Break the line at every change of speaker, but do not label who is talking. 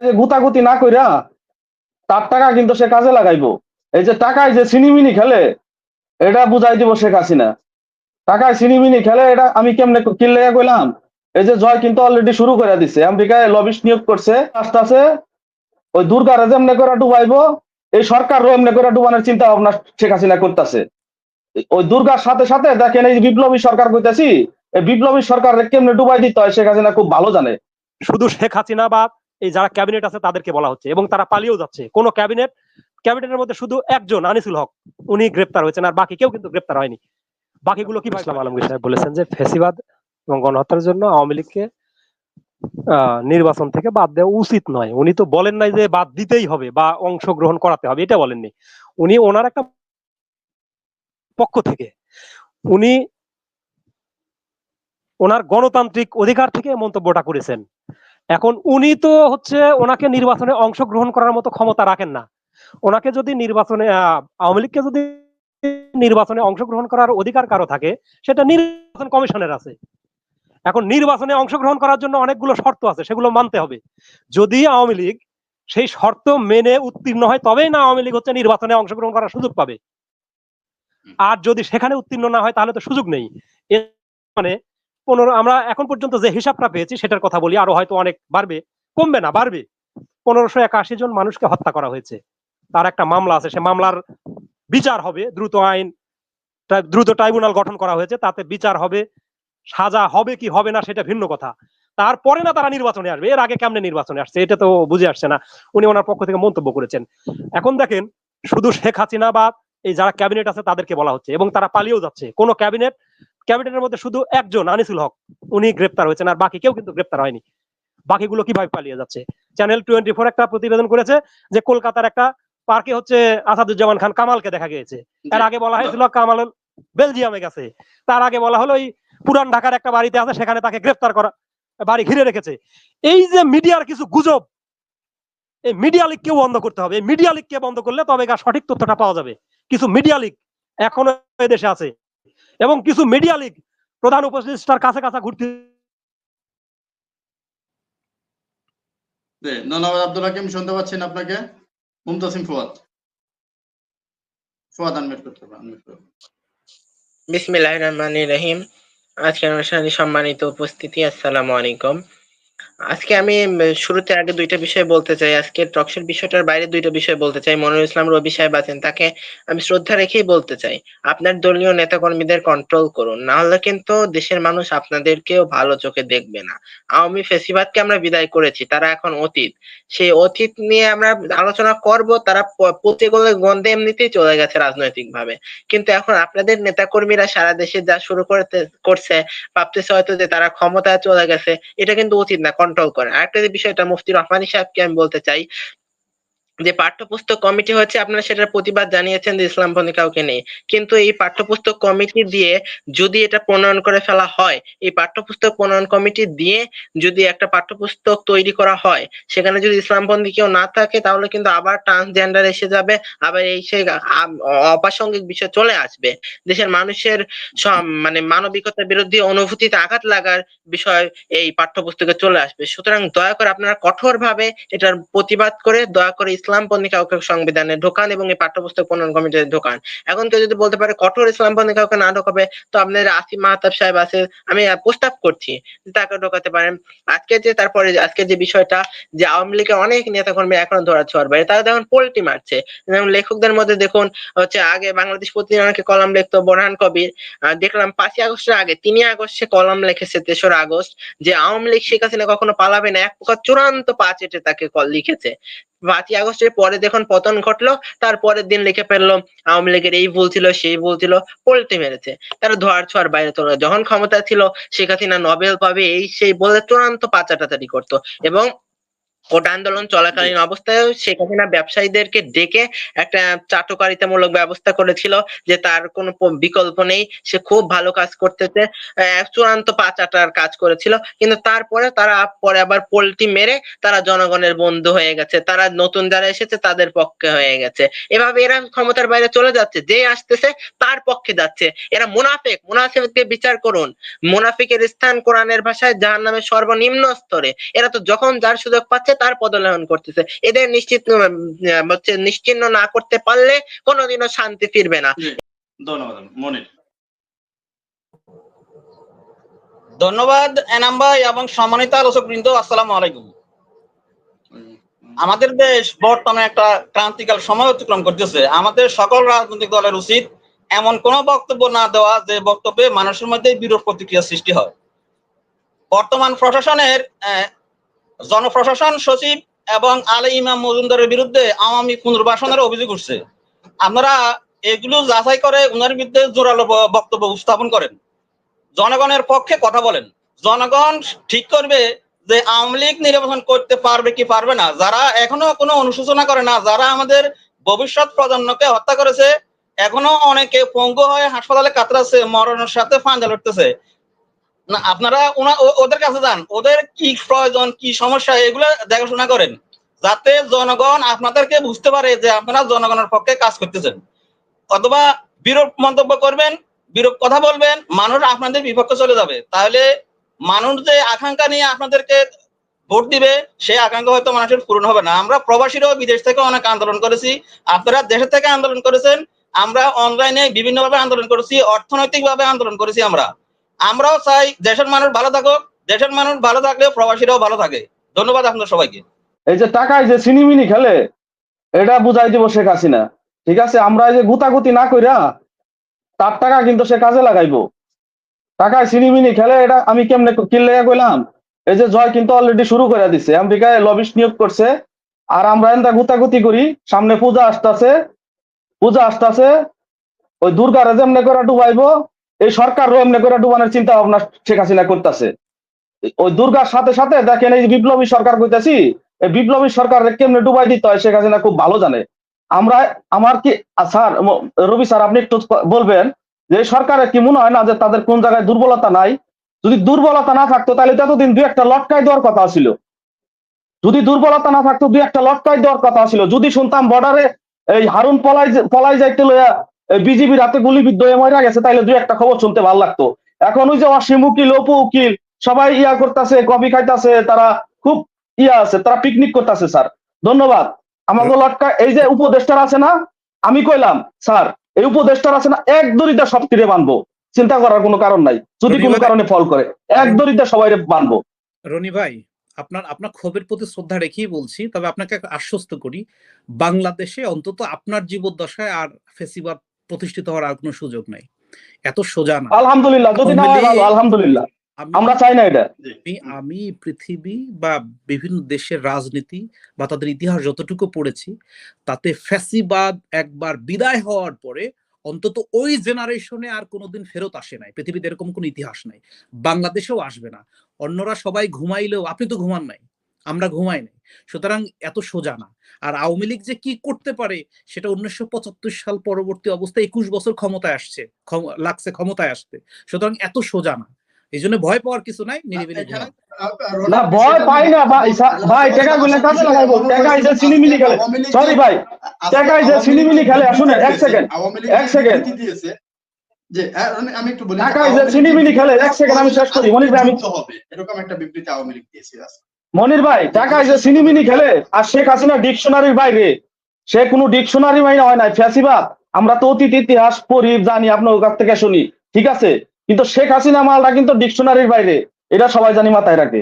যে গুতাগুতি না কইরা তার টাকা কিন্তু সে কাজে লাগাইবো। এই যে টাকায় যে সিনিমিনি খেলে, এটা বুঝাই দিব শেখ হাসিনা। টাকায় সিনিমিনি খেলে এটা আমি কেমনে কিনলে কইলাম? এই যে জয় কিন্তু অলরেডি শুরু করে দিছে। আমেরিকায় লবিস নিয়োগ করছে আস্তে আস্তে ওই দুর্গারে যেমনে করে ডুবাইবো, এই সরকারও এমনি করে ডুবানোর চিন্তা ভাবনা শেখ হাসিনা করতেছে। ওই দুর্গার সাথে সাথে দেখেন এই বিপ্লবী সরকার কইতাছি, এই বিপ্লবী সরকার কেমনে ডুবাই দিতে হয় শেখ হাসিনা খুব ভালো জানে।
শুধু শেখ হাসিনা বা এই যারা ক্যাবিনেট আছে তাদেরকে বলা হচ্ছে এবং তারা পালিয়েও যাচ্ছে। কোন ক্যাবিনেট ক্যাবিনেটের মধ্যে শুধু একজন আনিসুল হক উনি গ্রেপ্তার হয়েছেন আর বাকি কেউ কিন্তু গ্রেপ্তার হয়নি। বাকিগুলো কি ইসলাম আলমগীর সাহেব বলেছেন যে ফেসিবাদ এবং গণহত্যার জন্য আওয়ামী লীগকে নির্বাচন থেকে বাদ দেওয়া উচিত নয়। উনি তো বলেন নাই যে বাদ দিতেই হবে বা অংশগ্রহণ করাতে হবে এটা বলেননি। উনি ওনার একটা পক্ষ থেকে উনি ওনার গণতান্ত্রিক অধিকার থেকে মন্তব্যটা করেছেন। এখন উনি তো হচ্ছে ওনাকে নির্বাচনে অংশগ্রহণ করার মতো ক্ষমতা রাখেন না। ওনাকে যদি নির্বাচনে আওয়ামী লীগকে যদি নির্বাচনে অংশগ্রহণ করার অধিকার কারও থাকে সেটা নির্বাচন কমিশনের আছে। এখন নির্বাচনে অংশগ্রহণ করার জন্য অনেকগুলো শর্ত আছে সেগুলো মানতে হবে। যদি আওয়ামী লীগ সেই শর্ত মেনে উত্তীর্ণ হয় তবেই না আওয়ামী লীগ হচ্ছে নির্বাচনে অংশগ্রহণ করার সুযোগ পাবে। আর যদি সেখানে উত্তীর্ণ না হয় তাহলে তো সুযোগ নেই। মানে পনেরো, আমরা এখন পর্যন্ত যে হিসাবটা পেয়েছি, সেটার কথা বলি, আরও হয়তো অনেক বাড়বে। কমবে না, বাড়বে। পনেরোশো একাশি জন মানুষকে হত্যা করা হয়েছে। তার একটা মামলা আছে, সে মামলার বিচার হবে, দ্রুত আইন দ্রুত ট্রাইব্যুনাল গঠন করা হয়েছে, তাতে বিচার হবে, সাজা হবে কি হবে না, সেটা ভিন্ন কথা। তারপরে না তারা নির্বাচনে আসবে, এর আগে কেমনে নির্বাচনে আসছে, এটা তো বুঝে আসছে না। উনি ওনার পক্ষ থেকে মন্তব্য করেছেন। এখন দেখেন, শুধু শেখ হাসিনা বা এই যারা ক্যাবিনেট আছে, তাদেরকে বলা হচ্ছে, এবং তারা পালিয়েও যাচ্ছে। কোন ক্যাবিনেট ক্যাবিনেটের মধ্যে শুধু একজন আনিসুল হক, উনি গ্রেপ্তার হয়েছেন আর বাকি কেউ কিন্তু গ্রেপ্তার হয়নি। বাকিগুলো কীভাবে পালিয়ে যাচ্ছে? চ্যানেল টোয়েন্টি ফোর একটা প্রতিবেদন করেছে যে কলকাতার একটা পার্কে হচ্ছে আসাদুজ্জামান খান কামালকে দেখা গিয়েছে। এর আগে বলা হয়েছিল কামাল বেলজিয়ামে গেছে। তার আগে বলা হলো ওই পুরান ঢাকার একটা বাড়িতে আছে, সেখানে তাকে গ্রেপ্তার করা, বাড়ি ঘিরে রেখেছে। এই যে মিডিয়ার কিছু গুজব, এই মিডিয়া লিগকেও বন্ধ করতে হবে। মিডিয়া লিগকে বন্ধ করলে তবে সঠিক তথ্যটা পাওয়া যাবে। কিছু মিডিয়া লিগ এখনও দেশে আছে। এবং কিছু মিডিয়া লিগ প্রধান উপদেষ্টার কাছে কাছে ঘুরতে
জি, ধন্যবাদ আব্দুল হাকিম শুনতে পাচ্ছেন আপনাকে? মুমতাসিম ফুয়াদ। ফুয়াদ করতে
রহিম। আজকের অনুষ্ঠানে সম্মানিত উপস্থিতি আসসালামু আলাইকুম। আজকে আমি শুরুতে আগে দুইটা বিষয় বলতে চাই। আজকে টকশোর বিষয়টার বাইরে দুইটা বিষয় বলতে চাই। মনিরুল ইসলাম, রবি সাহেব আছেন, তাকে আমি শ্রদ্ধা রেখেই বলতে চাই, আপনার দলীয় নেতাকর্মীদের কন্ট্রোল করুন। না হলে কিন্তু দেশের মানুষ আপনাদেরকেও ভালো চোখে দেখবে না। আওয়ামী ফেসিবাদকে আমরা বিদায় করেছি, তারা এখন অতীত। সেই অতীত নিয়ে আমরা আলোচনা করব, তারা প- প্রত্যেকগুলো গন্ধে এমনিতেই চলে গেছে রাজনৈতিক ভাবে কিন্তু এখন আপনাদের নেতাকর্মীরা সারা দেশে যা শুরু করতে, করছে, ভাবতেছে হয়তো যে তারা ক্ষমতায় চলে গেছে, এটা কিন্তু উচিত না। কন্ট্রোল করে। আরেকটা যে বিষয়টা মুফতি রহমানি সাহেবকে আমি বলতে চাই যে পাঠ্যপুস্তক কমিটি হচ্ছে আপনারা সেটার প্রতিবাদ জানিয়েছেন যে ইসলামপন্থী কাউকে নেই। কিন্তু এই পাঠ্যপুস্তক কমিটি দিয়ে যদি এটা প্রণয়ন করে ফেলা হয়, এই পাঠ্যপুস্তক প্রণয়ন কমিটি দিয়ে যদি একটা পাঠ্যপুস্তক তৈরি করা হয়, সেখানে যদি ইসলামপন্থী কেউ না থাকে, তাহলে কিন্তু আবার ট্রান্সজেন্ডার এসে যাবে, আবার এই সেই অপ্রাসঙ্গিক বিষয় চলে আসবে। দেশের মানুষের মানে মানবিকতার বিরুদ্ধে অনুভূতিতে আঘাত লাগার বিষয় এই পাঠ্যপুস্তকে চলে আসবে। সুতরাং দয়া করে আপনারা কঠোরভাবে এটার প্রতিবাদ করে, দয়া করে ইসলামপন্থী কাউকে সংবিধানে ঢোকান এবং এই পাঠ্যপুস্তক প্রণয়ন কমিটিতে ঢোকান। এখন কেউ যদি বলতে পারে কঠোর ইসলামপন্থী কাউকে না ঢোকাবে, তো আপনাদের আসিফ মাহতাব সাহেব আছে, আমি প্রস্তাব করছি তাকে ঢোকাতে পারেন। আজকে যে তারপরে আজকে যে বিষয়টা যে আওয়ামী লীগের অনেক নেতাকর্মী এখনও ধরা ছোঁয়ার বাইরে, তারা দেখুন পোল্টি মারছে। যেমন লেখকদের মধ্যে দেখুন হচ্ছে আগে বাংলাদেশ প্রতিদিন অনেকে কলাম লিখতো, বোরহান কবির। দেখলাম পাঁচই আগস্টের আগে, তিনই আগস্ট কলাম লিখেছে তেসরা আগস্ট যে আওয়ামী লীগ শেখ হাসিনা কখনো পালাবে না, এক প্রকার চূড়ান্ত পাঁচ এটে তাকে লিখেছে। পাঁচই আগস্টের পরে যখন পতন ঘটলো তার পরের দিন লিখে ফেলল, আওয়ামী লীগের এই ভুল ছিল, সেই ভুল ছিল, পল্টে মেরেছে। তারা ধোয়ার ছোঁয়ার বাইরে তোলা যখন ক্ষমতা ছিল, শেখ হাসিনা নোবেল পাবে, এই সেই বলে চূড়ান্ত পাচাটাচারি করতো। এবং কোটা আন্দোলন চলাকালীন অবস্থায় সেখানে হাসিনা ব্যবসায়ীদেরকে ডেকে একটা চাটকারিতামূলক ব্যবস্থা করেছিল যে তার কোনো বিকল্প নেই সে খুব ভালো কাজ করতেছে চূড়ান্ত পাচাটার কাজ করেছিল কিন্তু তারপরে তারা পরে আবার পোল্টি মেরে তারা জনগণের বন্ধু হয়ে গেছে তারা নতুন যারা এসেছে তাদের পক্ষে হয়ে গেছে। এভাবে এরা ক্ষমতার বাইরে চলে যাচ্ছে যে আসতেছে তার পক্ষে যাচ্ছে। এরা মুনাফেক মুনাফেককে বিচার করুন। মুনাফিকের স্থান কোরআনের ভাষায় যার নামে সর্বনিম্ন স্তরে। এরা তো যখন যার সুযোগ পাচ্ছে হচ্ছে তার পদলায়ন করতেছে। এদের নিশ্চিত হচ্ছে নিশ্চিন্ন না করতে পারলে কোনোদিনও শান্তি ফিরবে না।
ধন্যবাদ
এনাম ভাই এবং সম্মানিত আলোচক বৃন্দ আসসালামু আলাইকুম। আমাদের দেশ বর্তমানে একটা ক্রান্তিকাল সময় অতিক্রম করতেছে। আমাদের সকল রাজনৈতিক দলের উচিত এমন কোন বক্তব্য না দেওয়া যে বক্তব্যে মানুষের মধ্যে বিরূপ প্রতিক্রিয়া সৃষ্টি হয়। বর্তমান প্রশাসনের জনপ্রশাসন সচিব এবং আলী ইমাম মজুমদারের বিরুদ্ধে আওয়ামী পুনর্বাসনের অভিযোগ উঠছে। আপনারা এগুলো যাচাই করে উনার বিরুদ্ধে জোরালো বক্তব্য উপস্থাপন করেন। জনগণের পক্ষে কথা বলেন। জনগণ ঠিক করবে যে আওয়ামী লীগ নির্বাচন করতে পারবে কি পারবে না। যারা এখনও কোনো অনুশোচনা করে না, যারা আমাদের ভবিষ্যৎ প্রজন্মকে হত্যা করেছে, এখনও অনেকে পঙ্গু হয়ে হাসপাতালে কাতরাচ্ছে, মরণের সাথে ফাঞ্জা লড়তেছে। না, আপনারা ওদের কাছে যান। ওদের কি প্রয়োজন, কি সমস্যা, এগুলো দেখাশোনা করেন। যাতে জনগণ আপনাদেরকে বুঝতে পারে যে আপনারা জনগণের পক্ষে কাজ করতেছেন। অথবা বিরূপ মন্তব্য করবেন, বিরূপ কথা বলবেন, মানুষ আপনাদের বিপক্ষে চলে যাবে। তাহলে মানুষ যে আকাঙ্ক্ষা নিয়ে আপনাদেরকে ভোট দিবে, সেই আকাঙ্ক্ষা হয়তো মানুষের পূরণ হবে না। আমরা প্রবাসীরাও বিদেশ থেকে অনেক আন্দোলন করেছি। আপনারা দেশের থেকে আন্দোলন করেছেন। আমরা অনলাইনে বিভিন্নভাবে আন্দোলন করেছি, অর্থনৈতিকভাবে আন্দোলন করেছি আমরা। আমরাও চাই দেশের মানুষ ভালো থাকুক, দেশের মানুষ ভালো থাকলে প্রবাসীরাও ভালো থাকে। ধন্যবাদ আপনাদের সবাইকে।
এই যে টাকায় যে সিনিমিনি খেলে, এটা বুঝাই দিব শেখ হাসিনা। ঠিক আছে, আমরা এই যে গুতাগুতি না কইরা তার টাকা কিন্তু সে কাজে লাগাইবো। টাকায় সিনিমিনি খেলে এটা আমি কেমনে কিনলে কইলাম? এই যে জয় কিন্তু অলরেডি শুরু করে দিছে। আমেরিকায় লবিস্ট নিয়োগ করছে। আর আমরা এনটা গুতাগুতি করি, সামনে পূজা আসতেছে। পূজা আসতেছে, ওই দুর্গারে যেমনে করে ডুবাইবো এই সরকার এমনি করে ডুবানোর চিন্তা ভাবনা শেখ হাসিনা করতেছে। ওই দুর্গার সাথে সাথে দেখেন এই বিপ্লবী সরকার কইতাছি, এই বিপ্লবী সরকার কেমনে ডুবাই দিতে হয় শেখ হাসিনা খুব ভালো জানে। আমরা, আমার কি স্যার রবি স্যার, আপনি একটু বলবেন যে সরকারের কি মনে হয় না যে তাদের কোন জায়গায় দুর্বলতা নাই? যদি দুর্বলতা না থাকতো তাহলে এতদিন দু একটা লটকাই দেওয়ার কথা ছিল। যদি দুর্বলতা না থাকতো দু একটা লটকাই দেওয়ার কথা ছিল। যদি শুনতাম বর্ডারে এই হারুন পলাই পলাই যাইতে লইয়া বিজিবির হাতে গুলিবিদ্ধ হয়ে মরে গেছে তাইলে দুই একটা খবর শুনতে ভালো লাগতো। এখন ওই যে অসীম উকিল অপু উকিল সবাই ইয়া করতেছে কফি খাইতেছে তারা খুব ইয়া আছে তারা পিকনিক করতেছে স্যার। ধন্যবাদ। আমাকে লটকা এই যে উপদেষ্টার আছে না আমি কইলাম স্যার এই উপদেষ্টার আছে না এক দরিদ্র সব তীরে বানবো। চিন্তা করার কোনো কারণ নাই। যদি কোনো কারণে ফল করে এক দরিদ্র সবাই বানবো।
রনি ভাই আপনার আপনার ক্ষোভের প্রতি শ্রদ্ধা রেখেই বলছি তবে আপনাকে আশ্বস্ত করি বাংলাদেশে অন্তত আপনার জীবদ্দশায় আর ফেসিবাদ প্রতিষ্ঠিত হওয়ার আর কোনো সুযোগ নাই। এত সোজা না।
আলহামদুলিল্লাহ যদি না হয় ভালো, আলহামদুলিল্লাহ।
আমি
আমরা চাই না এটা।
আমি আমি পৃথিবী বা বিভিন্ন দেশের রাজনীতি বা তাদের ইতিহাস যতটুকু পড়েছি তাতে ফ্যাসিবাদ একবার বিদায় হওয়ার পরে অন্তত ওই জেনারেশনে আর কোনোদিন ফেরত আসে নাই। পৃথিবীতে এরকম কোনো ইতিহাস নাই। বাংলাদেশেও আসবে না। অন্যরা সবাই ঘুমাইলেও আপনি তো ঘুমান নাই। আমরা ঘুমাই নাই। সুতরাং এত সোজা না। আর আওয়ামী লীগ যে কি করতে পারে সেটা উনিশশো পঁচাত্তর সাল পরবর্তী অবস্থায় একুশ বছর ক্ষমতায় আসছে লাগছে ক্ষমতায় আসতে। সুতরাং এত সোজা না। এই জন্য ভয় পাওয়ার কিছু নাই নিরিবিলি
না ভয় পাই না ভাই ভাই টাকা গুলো কাজে লাগাইবো টাকা এই যে সিনিমিনি খেলে। সরি ভাই টাকা এই যে খেলে শুনে এক সেকেন্ড এক।
দিয়েছে যে আমি- একটু বলি।
টাকা এই যে খেলে এক সেকেন্ড আমি শেষ করি। মনির ভাই আমি
হবে। এরকম একটা বিবৃতি আওয়ামী লীগ দিয়েছে।
মনির ভাই টাকায় যে সিনিমিনি খেলে, আর শেখ হাসিনা ডিকশনারির বাইরে, সে কোনো ডিকশনারি মাইনে হয় নাই। ফ্যাসিবাদ, আমরা তো অতীত ইতিহাস পড়ি, জানি, আপনার কাছ থেকে শুনি। ঠিক আছে? কিন্তু শেখ হাসিনা মালটা কিন্তু ডিকশনারির বাইরে, এটা সবাই জানি মাথায় রাখে।